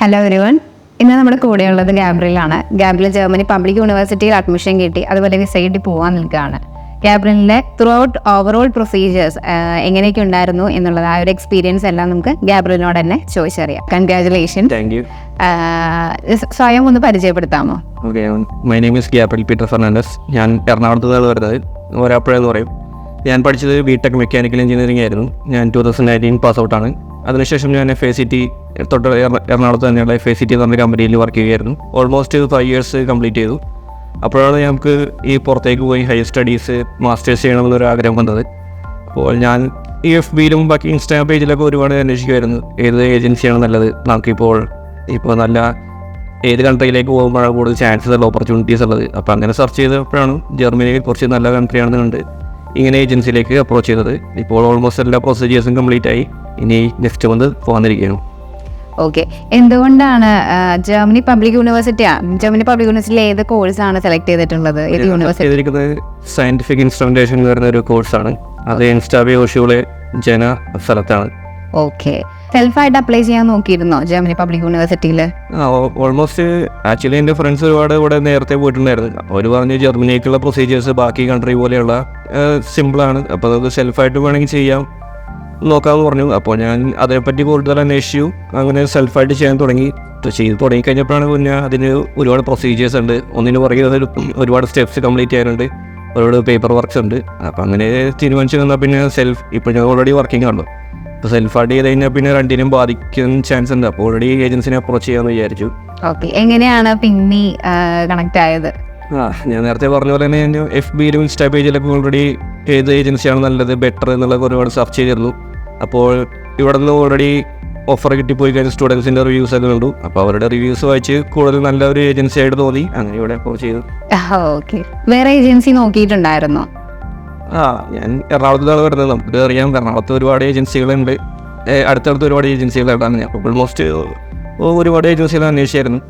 Hello everyone ഇന്ന് നമ്മുടെ കൂടെയുള്ളത് ഗാബ്രിലാണ് ഗാബ്രിൽ ജർമ്മനി പബ്ലിക് യൂണിവേഴ്സിറ്റിയിൽ അഡ്മിഷൻ കിട്ടി. അതുപോലെ വിസ കിട്ടി പോകാൻ നിൽക്കുകയാണ്. ഗാബ്രിലിന്റെ ത്രൂ ഔട്ട് ഓവറോൾ പ്രൊസീജിയേഴ്സ് എങ്ങനെയൊക്കെ ഉണ്ടായിരുന്നു എന്നുള്ളത് ആ ഒരു എക്സ്പീരിയൻസ് എല്ലാം നമുക്ക് ഗാബ്രിലിനോട് തന്നെ ചോദിച്ചറിയാം. കൺഗ്രാചുലേഷൻ താങ്ക് യു സ്വയം ഒന്ന് പരിചയപ്പെടുത്താമോ? Okay my name is Gabriel Peter Fernandes ഞാൻ എറണാകുളത്ത് നിന്നാണ് വരുന്നത്. ഒരാപ്പുഴ എന്ന് പറയും. ഞാൻ പഠിച്ചത് ബിടെക് മെക്കാനിക്കൽ എഞ്ചിനീയറിംഗ് ആയിരുന്നു. ഞാൻ ടൂ തൗസൻഡ് നയന്റീൻ പാസ് ഔട്ടാണ് അതിനുശേഷം ഞാൻ എഫ് എ സി ടി തൊട്ട് എറണാകുളത്ത് തന്നെയുള്ള എഫ് എ സി ടി എന്ന് കമ്പനിയിൽ വർക്ക് ചെയ്യുകയായിരുന്നു. ഓൾമോസ്റ്റ് ഫൈവ് ഇയേഴ്സ് കംപ്ലീറ്റ് ചെയ്തു. അപ്പോഴാണ് ഞങ്ങൾക്ക് ഈ പുറത്തേക്ക് പോയി ഹയർ സ്റ്റഡീസ് മാസ്റ്റേഴ്സ് ചെയ്യണമെന്നൊരു ആഗ്രഹം വന്നത്. അപ്പോൾ ഞാൻ ഈ എഫ് ബിയിലും ബാക്കി ഇൻസ്റ്റാഗ്രാം പേജിലൊക്കെ ഒരുപാട് അന്വേഷിക്കുമായിരുന്നു. ഏത് ഏജൻസിയാണ് നല്ലത്? നമുക്കിപ്പോൾ ഇപ്പോൾ നല്ല ഏത് കൺട്രിയിലേക്ക് പോകുമ്പോഴാണ് കൂടുതൽ ചാൻസസ് ഉള്ള ഓപ്പർച്യൂണിറ്റീസ് ഉള്ളത്? അപ്പോൾ അങ്ങനെ സെർച്ച് ചെയ്തപ്പോഴാണ് ജർമ്മനിയിൽ കുറച്ച് നല്ല കൺട്രിയാണെന്ന് കണ്ട് ഇങ്ങനെ ഏജൻസിയിലേക്ക് അപ്രോച്ച് ചെയ്തത്. ഇപ്പോൾ ഓൾമോസ്റ്റ് എല്ലാ പ്രൊസീജിയേഴ്സും കംപ്ലീറ്റ് ആയി. ഇനി നെക്സ്റ്റ് വന്ന് പോകാനിരിക്കുകയാണ്. ഓക്കെ എന്തുകൊണ്ടാണ് ജർമ്മനി പബ്ലിക് യൂണിവേഴ്സിറ്റിയാണ് ജർമ്മനി പബ്ലിക് യൂണിവേഴ്സിറ്റിയിൽ ഏത് ആണ് സെലക്ട് ചെയ്തിട്ടുള്ളത്? ഏത് യൂണിവേഴ്സിറ്റി സയന്റിഫിക് ഇൻസ്ട്രുമെന്റേഷൻ എന്ന് പറയുന്ന ഒരു കോഴ്സാണ് അത് ഇൻസ്റ്റാബി ഓഷിയുടെ ജന സ്ഥലത്താണ്. ഓക്കെ സെൽഫായിട്ട് അപ്ലൈ ചെയ്യാൻ നോക്കിയിരുന്നോ ജർമ്മനി പബ്ലിക് യൂണിവേഴ്സിറ്റിയിൽ ഓൾമോസ്റ്റ് ആക്ച്വലി എന്റെ ഫ്രണ്ട്സ് ഒരുപാട് ഇവിടെ നേരത്തെ പോയിട്ടുണ്ടായിരുന്നു. അവർ പറഞ്ഞു ജർമ്മനിക്കുള്ള പ്രൊസീജിയേഴ്സ് ബാക്കി കൺട്രി പോലെയുള്ള സിമ്പിളാണ് അപ്പോൾ അത് സെൽഫായിട്ട് വേണമെങ്കിൽ ചെയ്യാം നോക്കാമെന്ന് പറഞ്ഞു. അപ്പോൾ ഞാൻ അതേപ്പറ്റി കൂടുതൽ അന്വേഷിച്ചു. അങ്ങനെ സെൽഫായിട്ട് ചെയ്യാൻ തുടങ്ങി. ചെയ്ത് തുടങ്ങിക്കഴിഞ്ഞപ്പോഴാണ് പിന്നെ അതിന് ഒരുപാട് പ്രൊസീജിയേഴ്സ് ഉണ്ട്. ഒന്നിന് പുറകെ ഒരുപാട് സ്റ്റെപ്സ് കംപ്ലീറ്റ് ചെയ്യാനുണ്ട്. ഒരുപാട് പേപ്പർ വർക്ക്സ് ഉണ്ട്. അപ്പോൾ അങ്ങനെ തീരുമാനിച്ചു വന്നാൽ പിന്നെ സെൽഫ് ഇപ്പോൾ ഞാൻ ഓൾറെഡി വർക്കിംഗ് ആണ്. ഇപ്പോൾ ആഡ് ചെയ്ത് കഴിഞ്ഞാൽ പിന്നെ രണ്ടിനും ബാധിക്കുന്ന ചാൻസ് ഉണ്ട്. അപ്പോൾ ഓൾറെഡി ഏജൻസിനെ അപ്രോച്ച് ചെയ്യാമെന്ന് വിചാരിച്ചു. ഓക്കെ എങ്ങനെയാണ് പിന്നി കണക്ട് ആയത്? ആ ഞാൻ നേരത്തെ പറഞ്ഞ പോലെ തന്നെ ഞാൻ എഫ് ബിയിലും ഇൻസ്റ്റാ പേജിലൊക്കെ ഓൾറെഡി ഏത് ഏജൻസിയാണ് നല്ലത് ബെറ്റർ എന്നുള്ളത് ഒരുപാട് സെർച്ച് ചെയ്തിരുന്നു. അപ്പോൾ ഇവിടെ നിന്ന് ഓൾറെഡി ഓഫർ കിട്ടിപ്പോയി കഴിഞ്ഞ സ്റ്റുഡൻസിന്റെ റിവ്യൂസ് ഒക്കെ കണ്ടു. അപ്പോൾ അവരുടെ റിവ്യൂസ് വായിച്ച് കൂടുതൽ നല്ല ഒരു ഏജൻസി ആയിട്ട് തോന്നി. അങ്ങനെ ഇവിടെ അപ്രോച്ച് ചെയ്തു. വേറെ ഏജൻസി നോക്കിയിട്ടുണ്ടായിരുന്നോ? ആ ഞാൻ എറണാകുളത്താണ് വരുന്നത് നമുക്ക് അറിയാം. എറണാകുളത്ത് ഒരുപാട് ഏജൻസികളുണ്ട്. അടുത്തടുത്ത് ഒരുപാട് ഏജൻസികളായിട്ടാണ് ഞാൻ ഓൾമോസ്റ്റ് ഒരുപാട് ഏജൻസികൾ അന്വേഷിച്ചായിരുന്നു.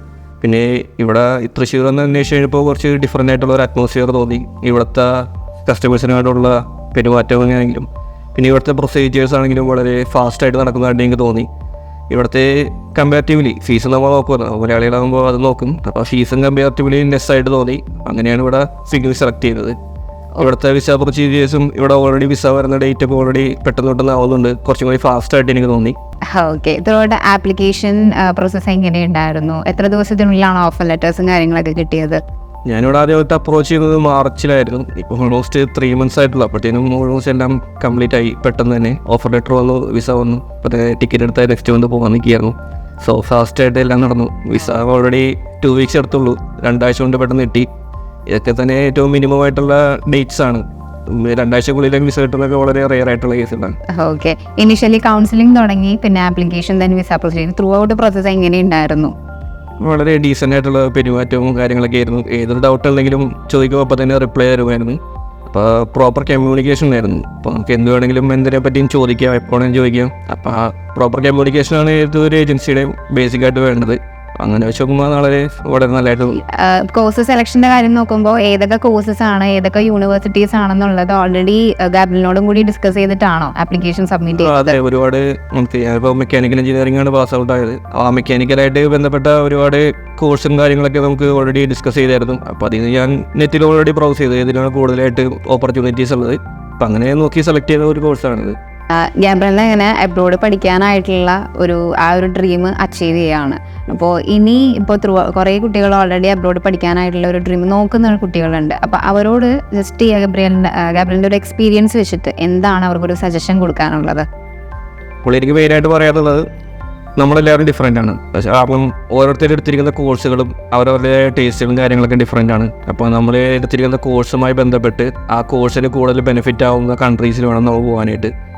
പിന്നെ ഇവിടെ തൃശ്ശൂർ എന്ന് അന്വേഷിച്ച് കഴിഞ്ഞപ്പോൾ കുറച്ച് ഡിഫറെന്റ് ആയിട്ടുള്ള ഒരു അറ്റ്മോസ്ഫിയർ തോന്നി. ഇവിടുത്തെ കസ്റ്റമേഴ്സിനായിട്ടുള്ള പെരുമാറ്റം പിന്നെ ഇവിടുത്തെ പ്രൊസീജിയേഴ്സ് ആണെങ്കിലും വളരെ ഫാസ്റ്റായിട്ട് നടക്കുന്നതായിട്ട് എനിക്ക് തോന്നി. ഇവിടുത്തെ കമ്പാരിറ്റീവ്ലി ഫീസ് നമ്മൾ നോക്കുമല്ലോ മലയാളികളാകുമ്പോൾ അത് നോക്കും. അപ്പോൾ ഫീസും കമ്പാരിറ്റീവ്ലി ലെസ് ആയിട്ട് തോന്നി. അങ്ങനെയാണ് ഇവിടെ സിഗ്നൽ സെലക്ട് ചെയ്തത്. ഇവിടുത്തെ വിസ പ്രൊസീജിയേഴ്സും ഇവിടെ ഓൾറെഡി വിസ വരുന്ന ഡേറ്റ് ഒക്കെ ഓൾറെഡി പെട്ടെന്ന് പെട്ടെന്ന് ആവുന്നുണ്ട്. കുറച്ചും കൂടി ഫാസ്റ്റ് ആയിട്ട് എനിക്ക് തോന്നി. ഓക്കെ ത്രൂഔട്ട് ആപ്ലിക്കേഷൻ പ്രോസസ്സ് എങ്ങനെയുണ്ടായിരുന്നു? എത്ര ദിവസത്തിനുള്ളിലാണ് ഓഫർ ലെറ്റേഴ്സും കാര്യങ്ങളൊക്കെ കിട്ടിയത്? ഞാനിവിടെ ആദ്യമായിട്ട് അപ്രോച്ച് ചെയ്യുന്നത് മാർച്ചിലായിരുന്നു. ഇപ്പോൾ ഓൾമോസ്റ്റ് ത്രീ മന്ത്സ് ആയിട്ടുള്ള. അപ്പോഴത്തേനും ഓൾമോസ്റ്റ് എല്ലാം കംപ്ലീറ്റ് ആയി. പെട്ടെന്ന് തന്നെ ഓഫർ ലെറ്റർ വന്നു വിസ വന്നു. അപ്പോൾ ടിക്കറ്റ് എടുത്താൽ നെക്സ്റ്റ് മന്ത് പോകാൻ നിൽക്കുകയായിരുന്നു. സോ ഫാസ്റ്റ് ആയിട്ട് എല്ലാം നടന്നു. വിസ ഓൾറെഡി ടു വീക്സ് എടുത്തുള്ളൂ. രണ്ടാഴ്ച കൊണ്ട് പെട്ടെന്ന് കിട്ടി. ഇതൊക്കെ തന്നെ ഏറ്റവും മിനിമം ആയിട്ടുള്ള ഡേറ്റ്സ് ആണ്. ഉം, രണ്ടാഴ്ചക്കുള്ളിലേക്ക് വിസ കിട്ടുന്നതൊക്കെ വളരെ റെയർ ആയിട്ടുള്ള കേസുകളാണ് ഓക്കെ ഇനിഷ്യലി കൗൺസിലിംഗ് തുടങ്ങി പിന്നെ ആപ്ലിക്കേഷൻ തന്നെ വിസ ത്രൂ ഔട്ട് പ്രോസസ്സ് എങ്ങനെയുണ്ടായിരുന്നു വളരെ ഡീസന്റ് ആയിട്ടുള്ള പെരുമാറ്റവും കാര്യങ്ങളൊക്കെ ആയിരുന്നു. ഏതൊരു ഡൗട്ട് ഉണ്ടെങ്കിലും ചോദിക്കുമ്പോൾ അപ്പോൾ തന്നെ റിപ്ലൈ തരുമായിരുന്നു. അപ്പോൾ പ്രോപ്പർ കമ്മ്യൂണിക്കേഷൻ ആയിരുന്നു. അപ്പോൾ നമുക്ക് എന്ത് വേണമെങ്കിലും എന്തിനെ പറ്റിയും ചോദിക്കാം എപ്പോഴും ചോദിക്കാം. അപ്പോൾ ആ പ്രോപ്പർ കമ്മ്യൂണിക്കേഷനാണ് ഏതൊരു ഏജൻസിയുടെയും ബേസിക് ആയിട്ട് വേണ്ടത്. അങ്ങനെ വെച്ച് നോക്കുമ്പോൾ വളരെ വളരെ നല്ലതായിട്ട് കോഴ്സ് സെലക്ഷന്റെ കാര്യം നോക്കുമ്പോൾ ഏതൊക്കെ കോഴ്സസ് ആണ് ഏതൊക്കെ യൂണിവേഴ്സിറ്റീസ് ആണെന്നുള്ളത് ഓൾറെഡി ഗാബ്രിലിനോടും കൂടി ഡിസ്കസ് ചെയ്തിട്ടാണോ ആപ്ലിക്കേഷൻ സബ്മിറ്റ് ചെയ്തത് അതെ ഒരുപാട് നമുക്ക് ഇപ്പോൾ മെക്കാനിക്കൽ എഞ്ചിനീയറിംഗ് ആണ് പാസ് ഔട്ട് ആയത്. ആ മെക്കാനിക്കലായിട്ട് ബന്ധപ്പെട്ട ഒരുപാട് കോഴ്സും കാര്യങ്ങളൊക്കെ നമുക്ക് ഓൾറെഡി ഡിസ്കസ് ചെയ്തായിരുന്നു. അപ്പോൾ അതിൽ ഞാൻ നെറ്റിൽ ഓൾറെഡി ബ്രൗസ് ചെയ്തു. ഇതിനാണ് കൂടുതലായിട്ട് ഓപ്പർച്യൂണിറ്റീസ് ഉള്ളത്. അപ്പം അങ്ങനെ നോക്കി സെലക്ട് ചെയ്ത ഒരു കോഴ്സാണിത് ഗാബ്രലിന് ഇങ്ങനെ അബ്രോഡ് പഠിക്കാനായിട്ടുള്ള ഒരു ആ ഒരു ഡ്രീം അച്ചീവ് ചെയ്യുകയാണ് അപ്പോൾ ഇനി ഇപ്പോൾ ത്രൂ കുറേ കുട്ടികൾ ഓൾറെഡി അബ്രോഡ് പഠിക്കാനായിട്ടുള്ള ഒരു ഡ്രീം നോക്കുന്ന കുട്ടികളുണ്ട്. അപ്പോൾ അവരോട് ജസ്റ്റ് ഗബ്രിയലിന്റെ ഗാബ്രിയലിന്റെ ഒരു എക്സ്പീരിയൻസ് വെച്ചിട്ട് എന്താണ് അവർക്കൊരു സജഷൻ കൊടുക്കാനുള്ളത്? അപ്പോൾ എനിക്ക് മെയിനായിട്ട് പറയാനുള്ളത് നമ്മളെല്ലാവരും ഡിഫറെന്റ് ആണ്. പക്ഷേ അപ്പം ഓരോരുത്തരും എടുത്തിരിക്കുന്ന കോഴ്സുകളും അവരവരുടെ ടേസ്റ്റുകളും കാര്യങ്ങളൊക്കെ ഡിഫറെന്റ് ആണ്. അപ്പോൾ നമ്മൾ എടുത്തിരിക്കുന്ന കോഴ്സുമായി ബന്ധപ്പെട്ട് ആ കോഴ്സിന് കൂടുതൽ ബെനിഫിറ്റ് ആവുന്ന കൺട്രീസിൽ വേണം നമ്മൾ പോകാനായിട്ട്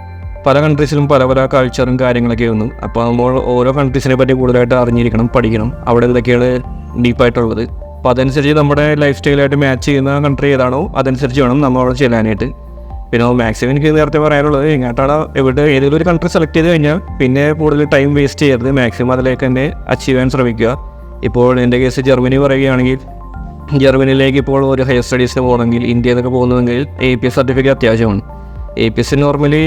പല കൺട്രീസിലും പല പല കൾച്ചറും കാര്യങ്ങളൊക്കെ വന്നു അപ്പോൾ നമ്മൾ ഓരോ കൺട്രീസിനെ പറ്റി കൂടുതലായിട്ട് അറിഞ്ഞിരിക്കണം പഠിക്കണം. അവിടെ ഇതൊക്കെയാണ് ഡീപ്പായിട്ടുള്ളത് അപ്പോൾ അതനുസരിച്ച് നമ്മുടെ ലൈഫ് സ്റ്റൈലായിട്ട് മാച്ച് ചെയ്യുന്ന കൺട്രി ഏതാണോ അതനുസരിച്ച് വേണം നമ്മൾ അവിടെ ചെല്ലാനായിട്ട്. പിന്നെ മാക്സിമം എനിക്ക് നേരത്തെ പറയാനുള്ളത് എങ്ങോട്ടാണ് എവിടെ ഏതെങ്കിലും ഒരു കൺട്രി സെലക്ട് ചെയ്ത് കഴിഞ്ഞാൽ പിന്നെ കൂടുതൽ ടൈം വേസ്റ്റ് ചെയ്യരുത്. മാക്സിമം അതിലേക്ക് തന്നെ അച്ചീവ് ചെയ്യാൻ ശ്രമിക്കുക. ഇപ്പോൾ എന്റെ കേസ് ജർമ്മനി പറയുകയാണെങ്കിൽ ജർമ്മനിയിലേക്ക് ഇപ്പോൾ ഒരു ഹയർ സ്റ്റഡീസിന് പോകണമെങ്കിൽ ഇന്ത്യയിൽ നിന്നൊക്കെ പോകുന്നതെങ്കിൽ എ പി എസ് സർട്ടിഫിക്കറ്റ് അത്യാവശ്യമാണ്. എ പി എസ് നോർമലി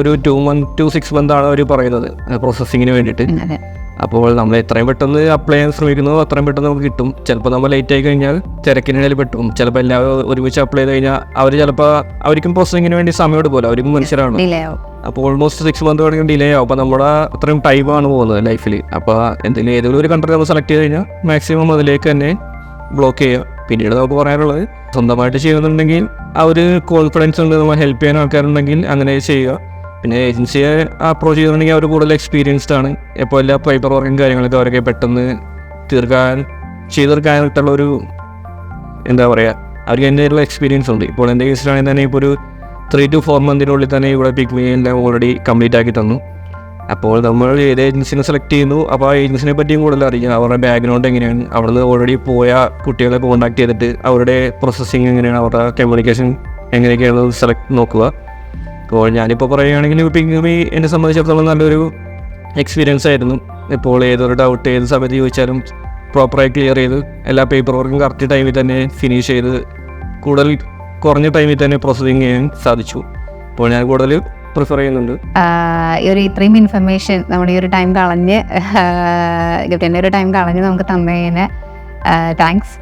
ഒരു two month two six month ആണ് അവർ പറയുന്നത് പ്രോസസ്സിങ്ങിന് വേണ്ടിയിട്ട്. അപ്പോൾ നമ്മൾ എത്രയും പെട്ടെന്ന് അപ്ലൈ ചെയ്യാൻ ശ്രമിക്കുന്നു അത്രയും പെട്ടെന്ന് നമുക്ക് കിട്ടും. ചിലപ്പോൾ നമ്മൾ ലേറ്റ് ആയി കഴിഞ്ഞാൽ തിരക്കിനിടയിൽ പെട്ടും. ചിലപ്പോൾ എല്ലാവരും ഒരുമിച്ച് അപ്ലൈ ചെയ്ത് കഴിഞ്ഞാൽ അവർ ചിലപ്പോൾ അവർക്കും പ്രോസസ്സിങ്ങിന് വേണ്ടി സമയം പോലെ അവർക്കും മനുഷ്യരാണ്. അപ്പോൾ ഓൾമോസ്റ്റ് സിക്സ് മന്ത് വേണമെങ്കിൽ ഡിലേ ആവും. അപ്പോൾ നമ്മുടെ അത്രയും ടൈമാണ് പോകുന്നത് ലൈഫിൽ അപ്പോൾ എന്തെങ്കിലും ഏതെങ്കിലും ഒരു കൺട്രി നമ്മൾ സെലക്ട് ചെയ്ത് കഴിഞ്ഞാൽ മാക്സിമം അതിലേക്ക് തന്നെ ബ്ലോക്ക് ചെയ്യുക. പിന്നീട് നമുക്ക് പറയാനുള്ളത് സ്വന്തമായിട്ട് ചെയ്യുന്നുണ്ടെങ്കിൽ ആ ഒരു കോൺഫിഡൻസ് ഉണ്ട് നമ്മൾ ഹെൽപ്പ് ചെയ്യാൻ ആൾക്കാരുണ്ടെങ്കിൽ അങ്ങനെ ചെയ്യുക. പിന്നെ ഏജൻസിയെ അപ്രോച്ച് ചെയ്തിട്ടുണ്ടെങ്കിൽ അവർ കൂടുതൽ എക്സ്പീരിയൻസ്ഡ് ആണ്. ഇപ്പോൾ എല്ലാ പേപ്പർ വർക്കും കാര്യങ്ങളൊക്കെ അവരൊക്കെ പെട്ടെന്ന് തീർക്കാൻ ചെയ്തു തീർക്കാനായിട്ടുള്ള ഒരു എന്താ പറയുക അവർക്ക് അതിന്റെതായിട്ടുള്ള എക്സ്പീരിയൻസ് ഉണ്ട്. ഇപ്പോൾ എന്റെ കേസിലാണെങ്കിൽ തന്നെ ഇപ്പോൾ ഒരു ത്രീ ടു ഫോർ മന്തിനുള്ളിൽ തന്നെ ഇവിടെ പിക് മീ എല്ലാം ഓൾറെഡി കംപ്ലീറ്റ് ആക്കി തന്നു. അപ്പോൾ നമ്മൾ ഏത് ഏജൻസിനെ സെലക്ട് ചെയ്യുന്നു അപ്പോൾ ആ ഏജൻസിനെ പറ്റിയും കൂടുതൽ അറിയാം അവരുടെ ബാക്ക്ഗ്രൗണ്ട് എങ്ങനെയാണ് അവിടുന്ന് ഓൾറെഡി പോയ കുട്ടികളെ കോൺടാക്ട് ചെയ്തിട്ട് അവരുടെ പ്രോസസ്സിങ് എങ്ങനെയാണ് അവരുടെ കമ്മ്യൂണിക്കേഷൻ എങ്ങനെയൊക്കെയാണ് സെലക്ട് നോക്കുക. അപ്പോൾ ഞാനിപ്പോൾ പറയുകയാണെങ്കിൽ പിങ്കുമി എന്നെ സംബന്ധിച്ചിടത്തോളം നല്ലൊരു എക്സ്പീരിയൻസ് ആയിരുന്നു. ഇപ്പോൾ ഏതൊരു ഡൗട്ട് ഏത് സമയത്ത് ചോദിച്ചാലും പ്രോപ്പറായി ക്ലിയർ ചെയ്ത് എല്ലാ പേപ്പർ വർക്കും കറക്റ്റ് ടൈമിൽ തന്നെ ഫിനിഷ് ചെയ്ത് കൂടുതൽ കുറഞ്ഞ ടൈമിൽ തന്നെ പ്രോസസ്സിങ് ചെയ്യാൻ സാധിച്ചു. അപ്പോൾ ഞാൻ കൂടുതൽ പ്രിഫർ ചെയ്യുന്നുണ്ട്. ഈ ഒരു ഇത്രയും ഇൻഫർമേഷൻ നമ്മുടെ ഈ ഒരു ടൈം കളഞ്ഞ് ഗിഫ്റ്റിന്റെ ഒരു ടൈം കളഞ്ഞ് നമുക്ക് തന്നതിന് താങ്ക്സ്